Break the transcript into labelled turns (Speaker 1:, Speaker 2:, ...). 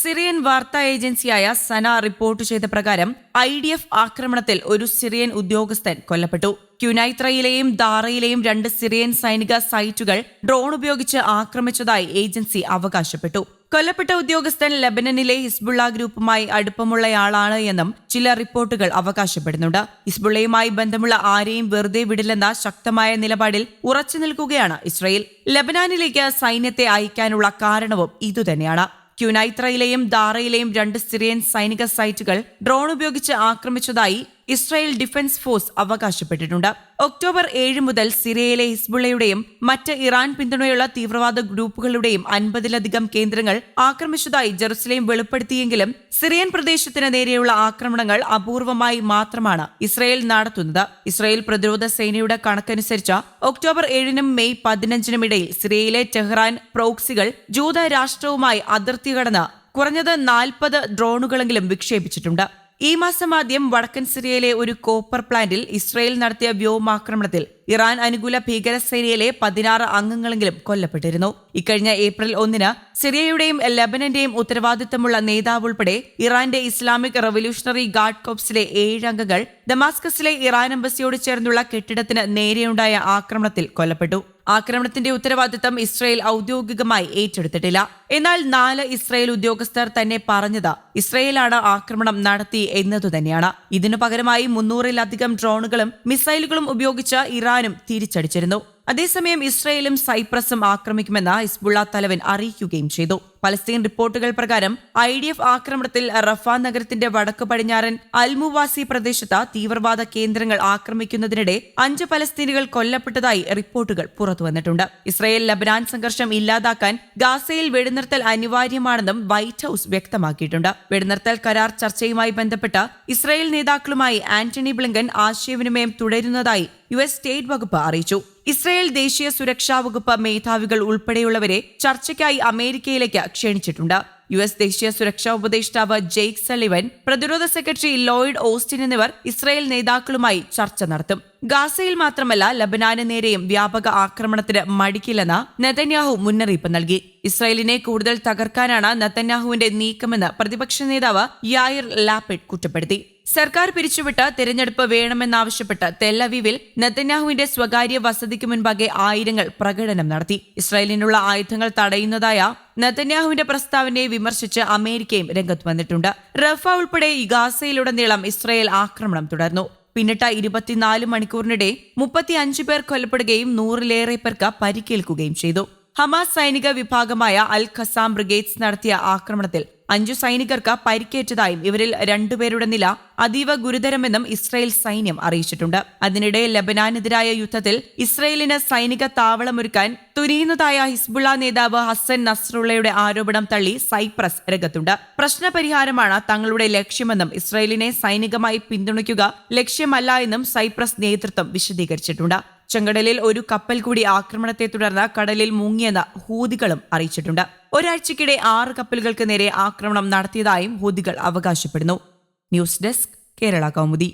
Speaker 1: Syrian വാർത്താ ഏജൻസിയായ സന report ചെയ്ത പ്രകാരം ഐ ഡി എഫ് ആക്രമണത്തിൽ ഒരു സിറിയൻ ഉദ്യോഗസ്ഥൻ കൊല്ലപ്പെട്ടു. ക്യുനൈത്രയിലെയും ദാറയിലെയും രണ്ട് സിറിയൻ സൈനിക സൈറ്റുകൾ ഡ്രോൺ ഉപയോഗിച്ച് ആക്രമിച്ചതായി ഏജൻസി അവകാശപ്പെട്ടു. കൊല്ലപ്പെട്ട ഉദ്യോഗസ്ഥൻ ലബനനിലെ ഹിസ്ബുള്ള ഗ്രൂപ്പുമായി അടുപ്പമുള്ളയാളാണ് എന്നും ചില റിപ്പോർട്ടുകൾ അവകാശപ്പെടുന്നുണ്ട്. ഹിസ്ബുള്ളയുമായി ബന്ധമുള്ള ആരെയും വെറുതെ വിടില്ലെന്ന ശക്തമായ നിലപാടിൽ ഉറച്ചു നിൽക്കുകയാണ് ഇസ്രയേൽ. ലബനാനിലേക്ക് സൈന്യത്തെ അയക്കാനുള്ള കാരണവും ഇതുതന്നെയാണ്. ക്യുനൈത്രയിലെയും ദാറയിലെയും രണ്ട് സിറിയൻ സൈനിക സൈറ്റുകൾ ഡ്രോൺ ഉപയോഗിച്ച് ആക്രമിച്ചതായി ഇസ്രായേൽ ഡിഫൻസ് ഫോഴ്സ് അവകാശപ്പെട്ടിട്ടുണ്ട്. ഒക്ടോബർ ഏഴ് മുതൽ സിറിയയിലെ ഹിസ്ബുള്ളയുടെയും മറ്റ് ഇറാൻ പിന്തുണയുള്ള തീവ്രവാദ ഗ്രൂപ്പുകളുടെയും അൻപതിലധികം കേന്ദ്രങ്ങൾ ആക്രമിച്ചതായി ജെറുസലേം വെളിപ്പെടുത്തിയെങ്കിലും സിറിയൻ പ്രദേശത്തിന് നേരെയുള്ള ആക്രമണങ്ങൾ അപൂർവമായി മാത്രമാണ് ഇസ്രായേൽ നടത്തുന്നത്. ഇസ്രായേൽ പ്രതിരോധ സേനയുടെ കണക്കനുസരിച്ച് ഒക്ടോബർ ഏഴിനും മെയ് പതിനഞ്ചിനും ഇടയിൽ സിറിയയിലെ ടെഹ്റാൻ പ്രോക്സികൾ ജൂത രാഷ്ട്രവുമായി അതിർത്തി കടന്ന് കുറഞ്ഞത് നാൽപ്പത് ഡ്രോണുകളെങ്കിലും വിക്ഷേപിച്ചിട്ടുണ്ട്. ഈ മാസം ആദ്യം വടക്കൻ സിറിയയിലെ ഒരു കോപ്പർ പ്ലാന്റിൽ ഇസ്രായേൽ നടത്തിയ വ്യോമാക്രമണത്തിൽ ഇറാൻ അനുകൂല ഭീകരസേനയിലെ പതിനാറ് അംഗങ്ങളെങ്കിലും കൊല്ലപ്പെട്ടിരുന്നു. ഇക്കഴിഞ്ഞ ഏപ്രിൽ ഒന്നിന് സിറിയയുടെയും ലബനന്റെയും ഉത്തരവാദിത്തമുള്ള നേതാവ് ഉൾപ്പെടെ ഇറാന്റെ ഇസ്ലാമിക് റവല്യൂഷണറി ഗാർഡ് കോപ്സിലെ ഏഴ് അംഗങ്ങൾ ദമാസ്കസിലെ ഇറാൻ എംബസിയോട് ചേർന്നുള്ള കെട്ടിടത്തിന് നേരെയുണ്ടായ ആക്രമണത്തിൽ കൊല്ലപ്പെട്ടു. ആക്രമണത്തിന്റെ ഉത്തരവാദിത്തം ഇസ്രയേൽ ഔദ്യോഗികമായി ഏറ്റെടുത്തിട്ടില്ല. എന്നാൽ നാല് ഇസ്രയേൽ ഉദ്യോഗസ്ഥർ തന്നെ പറഞ്ഞത് ഇസ്രയേലാണ് ആക്രമണം നടത്തി എന്നതുതന്നെയാണ് ഇതിനു പകരമായി മുന്നൂറിലധികം ഡ്രോണുകളും മിസൈലുകളും ഉപയോഗിച്ച് ഇറാനും തിരിച്ചടിച്ചിരുന്നു. അതേസമയം ഇസ്രയേലും സൈപ്രസും ആക്രമിക്കുമെന്ന് ഇസ്ബുള്ള തലവൻ അറിയിക്കുകയും ചെയ്തു. പലസ്തീൻ റിപ്പോർട്ടുകൾ പ്രകാരം ഐ ഡി എഫ് ആക്രമണത്തിൽ റഫ നഗരത്തിന്റെ വടക്കു പടിഞ്ഞാറൻ അൽമുവാസി പ്രദേശത്ത് തീവ്രവാദ കേന്ദ്രങ്ങൾ ആക്രമിക്കുന്നതിനിടെ അഞ്ച് പലസ്തീനുകൾ കൊല്ലപ്പെട്ടതായി റിപ്പോർട്ടുകൾ പുറത്തുവന്നിട്ടുണ്ട്. ഇസ്രയേൽ ലബനാൻ സംഘർഷം ഇല്ലാതാക്കാൻ ഗാസയിൽ വെടിനിർത്തൽ അനിവാര്യമാണെന്നും വൈറ്റ് ഹൌസ് വ്യക്തമാക്കിയിട്ടുണ്ട്. വെടിനിർത്തൽ കരാർ ചർച്ചയുമായി ബന്ധപ്പെട്ട് ഇസ്രയേൽ നേതാക്കളുമായി ആന്റണി ബ്ലിങ്കൻ ആശയവിനിമയം തുടരുന്നതായി യു എസ് സ്റ്റേറ്റ് വകുപ്പ് അറിയിച്ചു. ഇസ്രയേൽ ദേശീയ സുരക്ഷാ വകുപ്പ് മേധാവികൾ ഉൾപ്പെടെയുള്ളവരെ ചർച്ചയ്ക്കായി അമേരിക്കയിലേക്ക് ക്ഷണിച്ചിട്ടുണ്ട്. യു എസ് ദേശീയ സുരക്ഷാ ഉപദേഷ്ടാവ് ജെയ്ക് സലിവൻ പ്രതിരോധ സെക്രട്ടറി ലോയിഡ് ഓസ്റ്റിൻ എന്നിവർ ഇസ്രയേൽ നേതാക്കളുമായി ചർച്ച നടത്തും. ഗാസയിൽ മാത്രമല്ല ലബനാന് നേരെയും വ്യാപക ആക്രമണത്തിന് മടിക്കില്ലെന്ന് നെതന്യാഹു മുന്നറിയിപ്പ് നൽകി. ഇസ്രായേലിനെ കൂടുതൽ തകർക്കാനാണ് നെതന്യാഹുവിന്റെ നീക്കമെന്ന് പ്രതിപക്ഷ നേതാവ് യായിർ ലാപ്പിഡ് കുറ്റപ്പെടുത്തി. സർക്കാർ പിരിച്ചുവിട്ട് തെരഞ്ഞെടുപ്പ് വേണമെന്നാവശ്യപ്പെട്ട് തെല്ലവീവിൽ നെത്തന്യാഹുവിന്റെ സ്വകാര്യ വസതിക്ക് മുൻപാകെ ആയിരങ്ങൾ പ്രകടനം നടത്തി. ഇസ്രായേലിനുള്ള ആയുധങ്ങൾ തടയുന്നതായ നെത്തന്യാഹുവിന്റെ പ്രസ്താവനയെ വിമർശിച്ച് അമേരിക്കയും രംഗത്ത് വന്നിട്ടുണ്ട്. റഫ ഉൾപ്പെടെ ഗാസയിലുടനീളം ഇസ്രായേൽ ആക്രമണം തുടർന്നു. പിന്നിട്ട ഇരുപത്തിനാല് മണിക്കൂറിനിടെ മുപ്പത്തിയഞ്ച് പേർ കൊല്ലപ്പെടുകയും നൂറിലേറെ പേർക്ക് പരിക്കേൽക്കുകയും ചെയ്തു. ഹമാസ് സൈനിക വിഭാഗമായ അൽ ഖസാം ബ്രിഗേഡ്സ് നടത്തിയ ആക്രമണത്തിൽ അഞ്ചു സൈനികർക്ക് പരിക്കേറ്റതായും ഇവരിൽ രണ്ടുപേരുടെ നില അതീവ ഗുരുതരമെന്നും ഇസ്രായേൽ സൈന്യം അറിയിച്ചിട്ടുണ്ട്. അതിനിടെ ലബനാനെതിരായ യുദ്ധത്തിൽ ഇസ്രായേലിന് സൈനിക താവളമൊരുക്കാൻ തുനിയുന്നതായ ഹിസ്ബുള്ള നേതാവ് ഹസൻ നസ്രുള്ളയുടെ ആരോപണം തള്ളി സൈപ്രസ് രംഗത്തുണ്ട്. പ്രശ്നപരിഹാരമാണ് തങ്ങളുടെ ലക്ഷ്യമെന്നും ഇസ്രായേലിനെ സൈനികമായി പിന്തുണയ്ക്കുക ലക്ഷ്യമല്ല എന്നും സൈപ്രസ് നേതൃത്വം വിശദീകരിച്ചിട്ടുണ്ട്. ചെങ്കടലിൽ ഒരു കപ്പൽ കൂടി ആക്രമണത്തെ തുടർന്ന് കടലിൽ മുങ്ങിയെന്ന് ഹൂതികളും അറിയിച്ചിട്ടുണ്ട്. ഒരാഴ്ചക്കിടെ ആറ് കപ്പലുകൾക്ക് നേരെ ആക്രമണം നടത്തിയതായും ഹൂതികൾ അവകാശപ്പെടുന്നു. News desk Kerala Kaumudi.